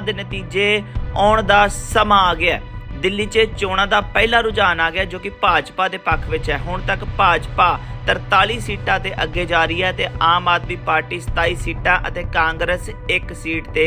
ਦੇ ਨਤੀਜੇ ਆਉਣ ਦਾ ਸਮਾਂ ਆ ਗਿਆ ਦਿੱਲੀ 'ਚ ਚੋਣਾਂ ਦਾ ਪਹਿਲਾ ਰੁਝਾਨ ਆ ਗਿਆ ਜੋ ਕਿ ਭਾਜਪਾ ਦੇ ਪੱਖ ਵਿੱਚ ਹੈ। ਹੁਣ ਤੱਕ ਭਾਜਪਾ 43 ਸੀਟਾਂ ਤੇ ਅੱਗੇ ਜਾ ਰਹੀ ਹੈ ਤੇ ਆਮ ਆਦਮੀ ਪਾਰਟੀ 27 ਸੀਟਾਂ ਅਤੇ ਕਾਂਗਰਸ 1 ਸੀਟ ਤੇ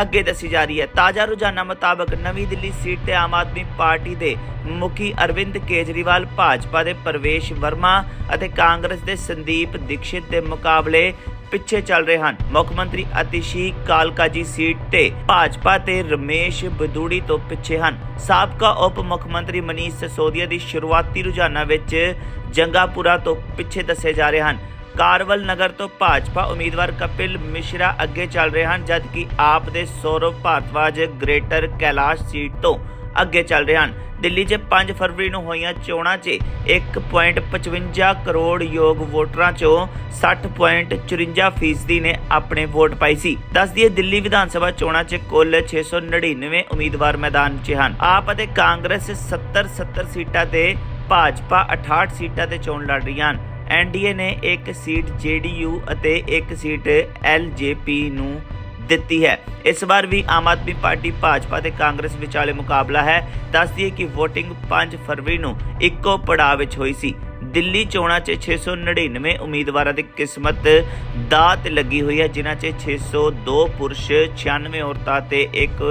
ਅੱਗੇ ਦੱਸੀ ਜਾ ਰਹੀ ਹੈ। ਤਾਜ਼ਾ ਰੁਝਾਨਾਂ ਮੁਤਾਬਕ ਨਵੀਂ ਦਿੱਲੀ ਸੀਟ ਤੇ ਆਮ ਆਦਮੀ ਪਾਰਟੀ ਦੇ ਮੁਖੀ ਅਰਵਿੰਦ ਕੇਜਰੀਵਾਲ, ਭਾਜਪਾ ਦੇ ਪ੍ਰਵੇਸ਼ ਵਰਮਾ ਅਤੇ ਕਾਂਗਰਸ ਦੇ ਸੰਦੀਪ ਦੀਕਸ਼ਿਤ ਦੇ ਮੁਕਾਬਲੇ ਪਿੱਛੇ ਚੱਲ ਰਹੇ ਹਨ। ਮੁੱਖ ਮੰਤਰੀ ਅਤਿਸ਼ੀ ਕਾਲਕਾਜੀ ਸੀਟ ਤੇ ਭਾਜਪਾ ਤੇ ਰਮੇਸ਼ ਬਦੂੜੀ ਤੋਂ ਪਿੱਛੇ ਹਨ। ਸਾਬਕਾ ਉਪ ਮੁੱਖ ਮੰਤਰੀ ਮਨੀਸ਼ ਸਿਸੋਦੀਆ ਦੀ ਸ਼ੁਰੂਆਤੀ ਰੁਝਾਨਾਂ ਵਿੱਚ ਜੰਗਾਪੁਰਾ ਤੋਂ ਪਿੱਛੇ ਦੱਸੇ ਜਾ ਰਹੇ ਹਨ। ਕਾਰਵਲ ਨਗਰ ਤੋਂ ਭਾਜਪਾ ਉਮੀਦਵਾਰ ਕਪਿਲ ਮਿਸ਼ਰਾ ਅੱਗੇ ਚੱਲ ਰਹੇ ਹਨ, ਜਦਕਿ ਆਪ ਦੇ ਸੌਰਵ ਭਾਰਤਵਾਜ ਗ੍ਰੇਟਰ ਕੈਲਾਸ਼ ਸੀਟ ਤੋਂ ਅੱਗੇ ਚੱਲ ਰਹੇ ਹਨ। ਦਿੱਲੀ 'ਚ 5 ਫਰਵਰੀ ਨੂੰ ਹੋਈਆਂ ਚੋਣਾਂ 'ਚ 1.55 ਕਰੋੜ ਯੋਗ ਵੋਟਰਾਂ 'ਚੋਂ 60.54 ਫੀਸਦੀ ਨੇ ਆਪਣੇ ਵੋਟ ਪਾਈ ਸੀ। ਦੱਸ ਦਈਏ, ਦਿੱਲੀ ਵਿਧਾਨ ਸਭਾ ਚੋਣਾਂ 'ਚ ਕੁੱਲ 699 ਉਮੀਦਵਾਰ ਮੈਦਾਨ 'ਚ ਹਨ। ਆਪ ਅਤੇ ਕਾਂਗਰਸ 70 70 ਸੀਟਾਂ ਤੇ, ਭਾਜਪਾ 68 ਸੀਟਾਂ ਤੇ ਚੋਣ ਲੜ ਰਹੀਆਂ ਹਨ। ਐਨਡੀਏ ਨੇ ਇੱਕ ਸੀਟ ਜੇਡੀਯੂ ਅਤੇ ਇੱਕ ਸੀਟ ਐਲਜੇਪੀ ਨੂੰ ਦਿੱਤੀ ਹੈ। ਇਸ ਵਾਰ ਵੀ ਆਮ ਆਦਮੀ ਪਾਰਟੀ ਭਾਜਪਾ ਤੇ ਕਾਂਗਰਸ ਵਿਚਾਲੇ ਮੁਕਾਬਲਾ ਹੈ। ਦੱਸ ਕਿ VOTING 5 ਫਰਵਰੀ ਨੂੰ ਇੱਕੋ ਪੜਾਅ ਵਿੱਚ ਹੋਈ ਸੀ। ਦਿੱਲੀ ਚੋਣਾਂ 'ਚ 699 ਉਮੀਦਵਾਰਾਂ ਦੀ ਕਿਸਮਤ ਦਾਤ ਲੱਗੀ ਹੋਈ ਹੈ, ਜਿਨ੍ਹਾਂ 'ਚ 602 ਪੁਰਸ਼ 96 ਔਰਤਾਂ ਤੇ ਇੱਕ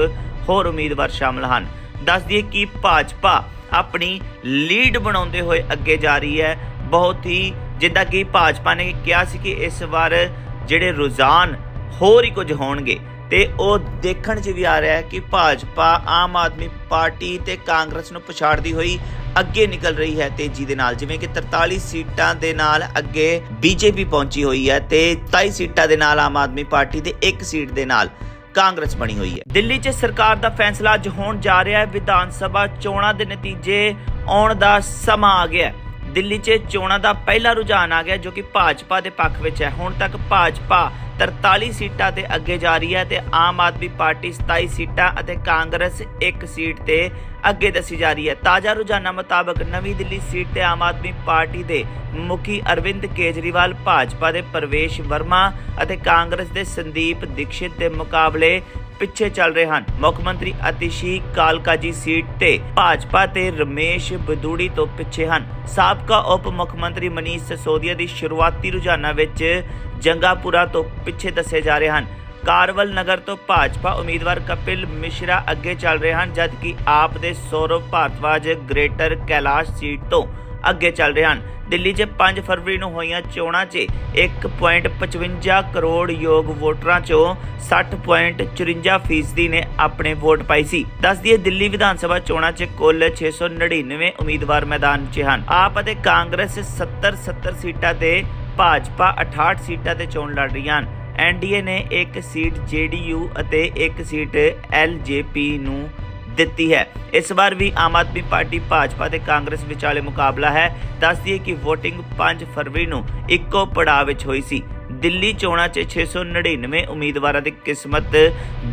ਹੋਰ ਉਮੀਦਵਾਰ ਸ਼ਾਮਲ ਹਨ। ਦੱਸ ਦਈਏ ਕਿ ਭਾਜਪਾ ਆਪਣੀ ਲੀਡ ਬਣਾਉਂਦੇ ਹੋਏ ਅੱਗੇ ਜਾ ਰਹੀ ਹੈ। ਬਹੁਤ ਹੀ ਜਿੱਦਾਂ ਕਿ ਭਾਜਪਾ ਨੇ ਕਿਹਾ ਸੀ ਕਿ ਇਸ ਵਾਰ ਜਿਹੜੇ ਰੁਝਾਨ ਹੋਰ ਹੀ ਕੁਝ ਹੋਣਗੇ। ਤੇ ਉਹ ਦੇਖਣ 'ਚ ਵੀ ਆ ਰਿਹਾ ਹੈ ਕਿ ਭਾਜਪਾ ਆਮ ਆਦਮੀ ਪਾਰਟੀ ਤੇ ਕਾਂਗਰਸ ਨੂੰ ਪਛਾੜਦੀ ਹੋਈ ਅੱਗੇ ਨਿਕਲ ਰਹੀ ਹੈ ਤੇਜ਼ੀ ਦੇ ਨਾਲ। ਜਿਵੇਂ ਕਿ 43 ਸੀਟਾਂ ਦੇ ਨਾਲ ਅੱਗੇ ਬੀਜੇਪੀ ਪਹੁੰਚੀ ਹੋਈ ਹੈ ਤੇ 27 ਸੀਟਾਂ ਦੇ ਨਾਲ ਆਮ ਆਦਮੀ ਪਾਰਟੀ ਤੇ ਇੱਕ ਸੀਟ ਦੇ ਨਾਲ ਕਾਂਗਰਸ ਬਣੀ ਹੋਈ ਹੈ। ਦਿੱਲੀ 'ਚ ਸਰਕਾਰ ਦਾ ਫੈਸਲਾ ਅੱਜ ਹੋਣ ਜਾ ਰਿਹਾ ਹੈ। ਵਿਧਾਨ ਸਭਾ ਚੋਣਾਂ ਦੇ ਨਤੀਜੇ ਆਉਣ ਦਾ ਸਮਾਂ ਆ ਗਿਆ ਹੈ। ਦਿੱਲੀ 'ਚ ਚੋਣਾਂ ਦਾ ਪਹਿਲਾ ਰੁਝਾਨ ਆ ਗਿਆ ਜੋ ਕਿ ਭਾਜਪਾ ਦੇ ਪੱਖ ਵਿੱਚ ਹੈ। ਹੁਣ ਤੱਕ ਭਾਜਪਾ 43 ਸੀਟਾਂ ਤੇ ਅੱਗੇ ਜਾ ਰਹੀ ਹੈ ਤੇ ਆਮ ਆਦਮੀ ਪਾਰਟੀ 27 ਸੀਟਾਂ ਅਤੇ ਕਾਂਗਰਸ 1 ਸੀਟ ਤੇ ਅੱਗੇ ਦੱਸੀ ਜਾ ਰਹੀ ਹੈ। ਤਾਜ਼ਾ ਰੁਝਾਨਾਂ ਮੁਤਾਬਕ ਨਵੀਂ ਦਿੱਲੀ ਸੀਟ ਤੇ ਆਮ ਆਦਮੀ ਪਾਰਟੀ ਦੇ ਮੁਖੀ ਅਰਵਿੰਦ ਕੇਜਰੀਵਾਲ, ਭਾਜਪਾ ਦੇ ਪ੍ਰਵੇਸ਼ ਵਰਮਾ ਅਤੇ ਕਾਂਗਰਸ ਦੇ ਸੰਦੀਪ ਦੀਕਸ਼ਿਤ ਦੇ ਮੁਕਾਬਲੇ ਪਿੱਛੇ ਚੱਲ ਰਹੇ ਹਨ। ਮੁੱਖ ਮੰਤਰੀ ਅਤਿਸ਼ੀ ਕਾਲਕਾਜੀ ਸੀਟ ਤੇ ਭਾਜਪਾ ਤੇ ਰਮੇਸ਼ ਬਦੂੜੀ ਤੋਂ ਪਿੱਛੇ ਹਨ। ਸਾਬਕਾ ਉਪ ਮੁੱਖ ਮੰਤਰੀ ਮਨੀਸ਼ ਸਿਸੋਦੀਆ ਦੀ ਸ਼ੁਰੂਆਤੀ ਰੁਝਾਨਾਂ ਵਿੱਚ ਜੰਗਾਪੁਰਾ ਤੋਂ ਪਿੱਛੇ ਦੱਸੇ ਜਾ ਰਹੇ ਹਨ। ਕਾਰਵਲ ਨਗਰ ਤੋਂ ਭਾਜਪਾ ਉਮੀਦਵਾਰ ਕਪਿਲ ਮਿਸ਼ਰਾ ਅੱਗੇ ਚੱਲ ਰਹੇ ਹਨ, ਜਦਕਿ ਆਪ ਦੇ ਸੌਰਵ ਭਾਰਤਵਾਜ ਗ੍ਰੇਟਰ ਕੈਲਾਸ਼ ਸੀਟ ਤੋਂ ਅੱਗੇ ਚੱਲ ਰਹੇ ਹਨ। ਦਿੱਲੀ 'ਚ 5 ਫਰਵਰੀ ਨੂੰ ਹੋਈਆਂ ਚੋਣਾਂ 'ਚ 1.55 ਕਰੋੜ ਯੋਗ ਵੋਟਰਾਂ 'ਚੋਂ 60.54 ਫੀਸਦੀ ਨੇ ਆਪਣੇ ਵੋਟ ਪਾਈ ਸੀ। ਦੱਸ ਦਈਏ, ਦਿੱਲੀ ਵਿਧਾਨ ਸਭਾ ਚੋਣਾਂ 'ਚ ਕੁੱਲ 699 ਉਮੀਦਵਾਰ ਮੈਦਾਨ 'ਚ ਹਨ। ਆਪ ਅਤੇ ਕਾਂਗਰਸ 70 70 ਸੀਟਾਂ ਤੇ ਭਾਜਪਾ 68 ਸੀਟਾਂ ਤੇ ਚੋਣ ਲੜ ਰਹੀਆਂ ਹਨ। ਐਨਡੀਏ ਨੇ ਇੱਕ ਸੀਟ ਜੇਡੀਯੂ ਅਤੇ ਇੱਕ ਸੀਟ ਐਲਜੇਪੀ ਨੂੰ ਦਿੱਤੀ ਹੈ। ਇਸ ਵਾਰ ਵੀ ਆਮ ਆਦਮੀ ਪਾਰਟੀ ਭਾਜਪਾ ਤੇ ਕਾਂਗਰਸ ਵਿਚਾਲੇ ਮੁਕਾਬਲਾ ਹੈ। ਦੱਸਦੀਏ ਕਿ VOTING 5 ਫਰਵਰੀ ਨੂੰ ਇੱਕੋ ਪੜਾਅ ਵਿੱਚ ਹੋਈ ਸੀ। ਦਿੱਲੀ ਚੋਣਾਂ 'ਚ 699 ਉਮੀਦਵਾਰਾਂ ਦੀ ਕਿਸਮਤ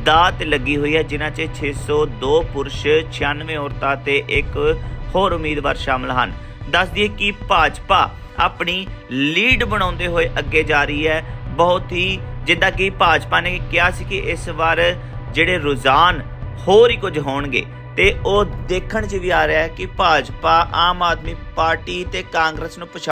ਦਾਤ ਲੱਗੀ ਹੋਈ ਹੈ, ਜਿਨ੍ਹਾਂ 'ਚ 602 ਪੁਰਸ਼ 96 ਔਰਤਾਂ ਤੇ ਇੱਕ ਹੋਰ ਉਮੀਦਵਾਰ ਸ਼ਾਮਲ ਹਨ। ਦੱਸਦੀਏ ਕਿ ਭਾਜਪਾ ਆਪਣੀ ਲੀਡ ਬਣਾਉਂਦੇ ਹੋਏ ਅੱਗੇ ਜਾ ਰਹੀ ਹੈ। ਬਹੁਤ ਹੀ ਜਿੱਦਾਂ ਕਿ ਭਾਜਪਾ ਨੇ ਕਿਹਾ ਸੀ ਕਿ ਇਸ ਵਾਰ ਜਿਹੜੇ ਰੁਝਾਨ ਹੋਰ ਹੀ ਕੁਝ ਹੋਣਗੇ ਤੇ ਉਹ ਦੇਖਣ 'ਚ ਵੀ ਆ ਰਿਹਾ ਹੈ ਕਿ ਭਾਜਪਾ ਆਮ ਆਦਮੀ ਪਾਰਟੀ ਤੇ ਕਾਂਗਰਸ ਨੂੰ ਪਛਾੜ